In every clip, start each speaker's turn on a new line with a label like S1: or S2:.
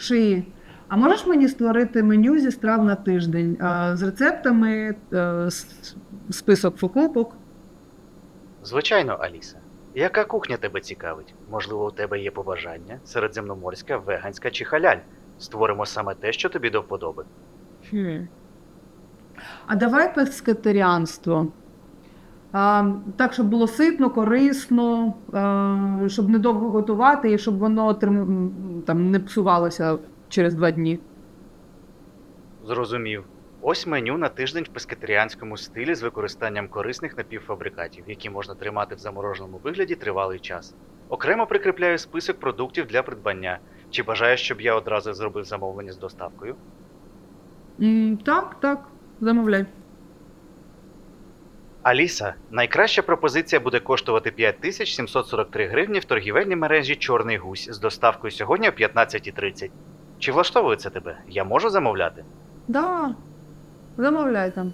S1: Шиї. А можеш мені створити меню зі страв на тиждень е, з рецептами, е, список покупок?
S2: Звичайно, Аліса. Яка кухня тебе цікавить? Можливо, у тебе є побажання? Середземноморська, веганська чи халяль? Створимо саме те, що тобі до вподоби.
S1: Хм. А давай пескетаріанство. А, так, щоб було ситно, корисно, а, щоб недовго готувати і щоб воно там, не псувалося через два дні.
S2: Зрозумів. Ось меню на тиждень в пескетаріанському стилі з використанням корисних напівфабрикатів, які можна тримати в замороженому вигляді тривалий час. Окремо прикріпляю список продуктів для придбання. Чи бажаєш, щоб я одразу зробив замовлення з доставкою?
S1: М, так, так, замовляй.
S2: Аліса, найкраща пропозиція буде коштувати 5743 гривні в торгівельній мережі Чорний гусь з доставкою сьогодні о 15.30. Чи влаштовує це тебе? Я можу замовляти?
S1: Да, замовляй там.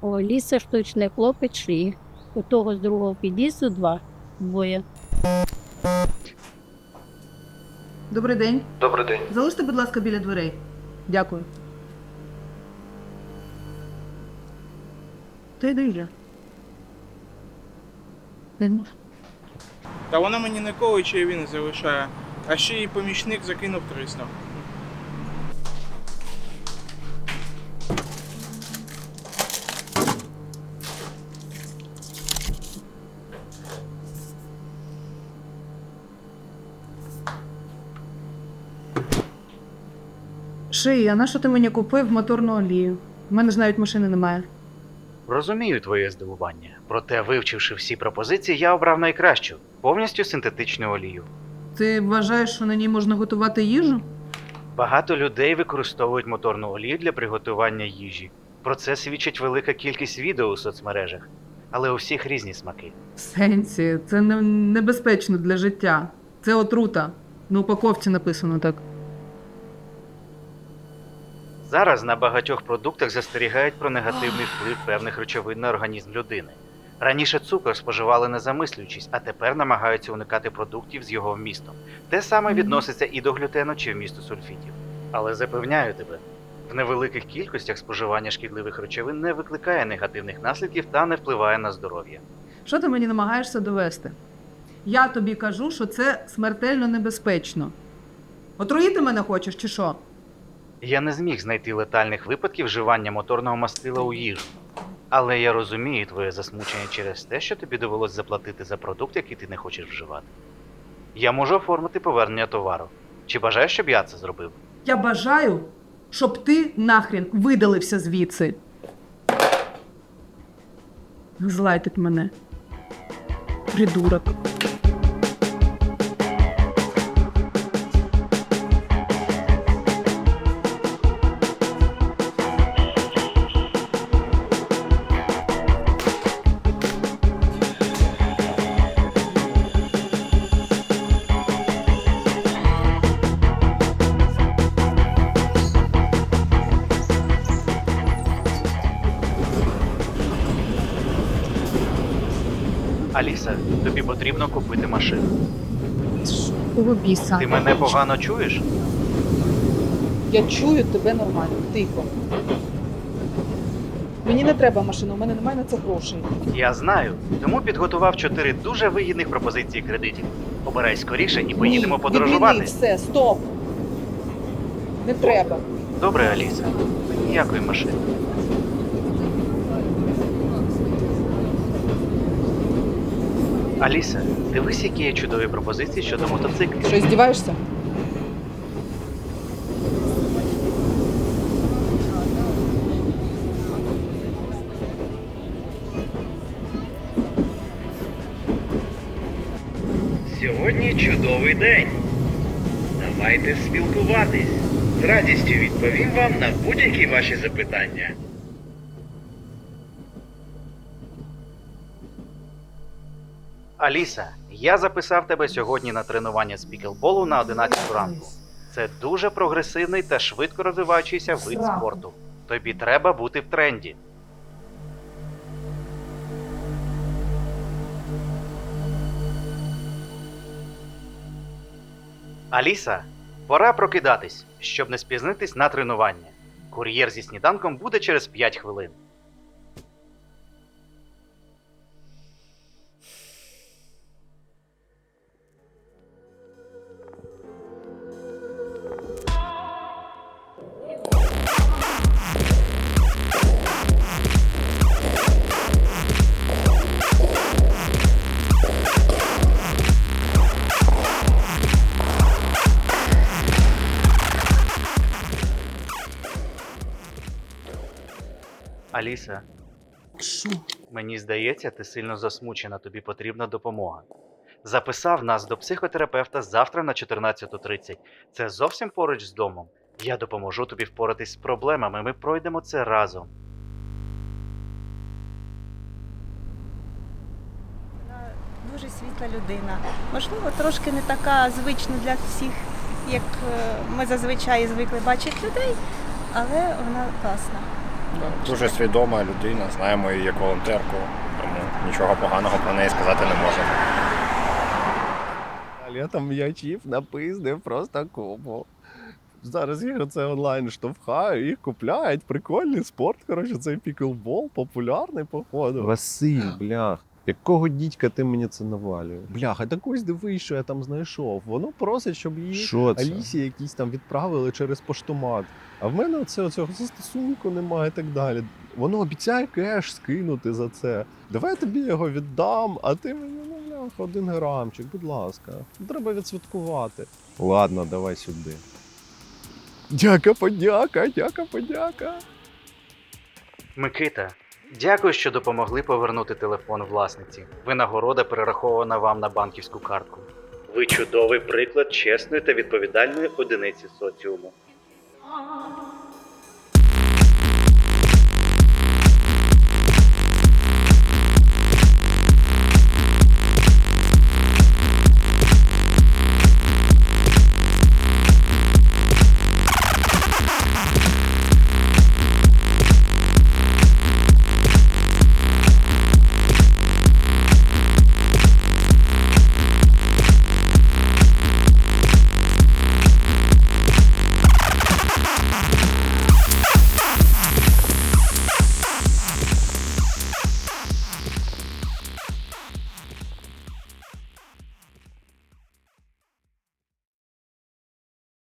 S3: О, ліса штучний хлопець шиї. У того з другого під'їзду два. Двоє.
S1: Добрий день.
S4: Добрий день.
S1: Залиште, будь ласка, біля дверей. Дякую. Та йди вже.
S4: Та вона мені ніколи чайові не залишає, а ще її помічник закинув 300.
S1: Шиї, а на що ти мені купив моторну олію? У мене ж навіть машини немає.
S2: Розумію твоє здивування. Проте, вивчивши всі пропозиції, я обрав найкращу повністю синтетичну олію.
S1: Ти вважаєш, що на ній можна готувати їжу?
S2: Багато людей використовують моторну олію для приготування їжі. Про це свідчить велика кількість відео у соцмережах, але у всіх різні смаки.
S1: В сенсі, це не, небезпечно для життя. Це отрута. На упаковці написано так.
S2: Зараз на багатьох продуктах застерігають про негативний вплив певних речовин на організм людини. Раніше цукор споживали не замислюючись, а тепер намагаються уникати продуктів з його вмістом. Те саме відноситься і до глютену чи вмісту сульфітів. Але запевняю тебе, в невеликих кількостях споживання шкідливих речовин не викликає негативних наслідків та не впливає на здоров'я.
S1: Що ти мені намагаєшся довести? Я тобі кажу, що це смертельно небезпечно. Отруїти мене хочеш чи що?
S2: Я не зміг знайти летальних випадків вживання моторного мастила у їжу. Але я розумію твоє засмучення через те, що тобі довелось заплатити за продукт, який ти не хочеш вживати. Я можу оформити повернення товару. Чи бажаєш, щоб я це зробив?
S1: Я бажаю, щоб ти нахрін видалився звідси. Злайтить мене. Придурок.
S2: Аліса, тобі потрібно купити машину.
S1: Кого біса?
S2: Ти мене погано чуєш?
S1: Я чую тебе нормально, тихо. Мені не треба машини, у мене немає на це грошей.
S2: Я знаю, тому підготував чотири дуже вигідних пропозиції кредитів. Обирай скоріше і поїдемо
S1: Ні,
S2: подорожувати.
S1: Відміни все, стоп. Не треба.
S2: Добре, Аліса. Ніякої машини. Аліса, дивись, які є чудові пропозиції щодо мотоциклів.
S1: Що, здіваєшся?
S5: Сьогодні чудовий день. Давайте спілкуватись. З радістю відповім вам на будь-які ваші запитання.
S2: Аліса, я записав тебе сьогодні на тренування з піклболу на 11 ранку. Це дуже прогресивний та швидко розвиваючийся вид спорту. Тобі треба бути в тренді. Аліса, пора прокидатись, щоб не спізнитись на тренування. Кур'єр зі сніданком буде через 5 хвилин. Аліса,
S1: Що?
S2: мені здається, ти сильно засмучена, тобі потрібна допомога. Записав нас до психотерапевта завтра на 14.30. Це зовсім поруч з домом. Я допоможу тобі впоратись з проблемами, ми пройдемо це разом.
S6: Вона дуже світла людина. Можливо, трошки не така звична для всіх, як е, ми зазвичай звикли бачити людей, але вона класна.
S7: Дуже свідома людина, знаємо її як волонтерку, тому нічого поганого про неї сказати не можемо.
S8: Я там м'ячів напиздив просто купу. Зараз їх оце онлайн штовхаю, їх купляють. Прикольний спорт. Коротше, цей піклбол популярний, походу. Василь, блях. Якого дідька ти мені це навалюєш? Бляха, так ось дивись, що я там знайшов. Воно просить, щоб її
S9: Що це?
S8: Алісі якісь там відправили через поштомат. А в мене оце, цього застосунку немає і так далі. Воно обіцяє кеш скинути за це. Давай я тобі його віддам, а ти мені ну, бляха, один грамчик, будь ласка. Треба відсвяткувати. Ладно, давай сюди. Дяка, подяка, дяка, подяка.
S2: Микита, дякую, що допомогли повернути телефон власниці. Винагорода перерахована вам на банківську картку. Ви чудовий приклад чесної та відповідальної одиниці соціуму.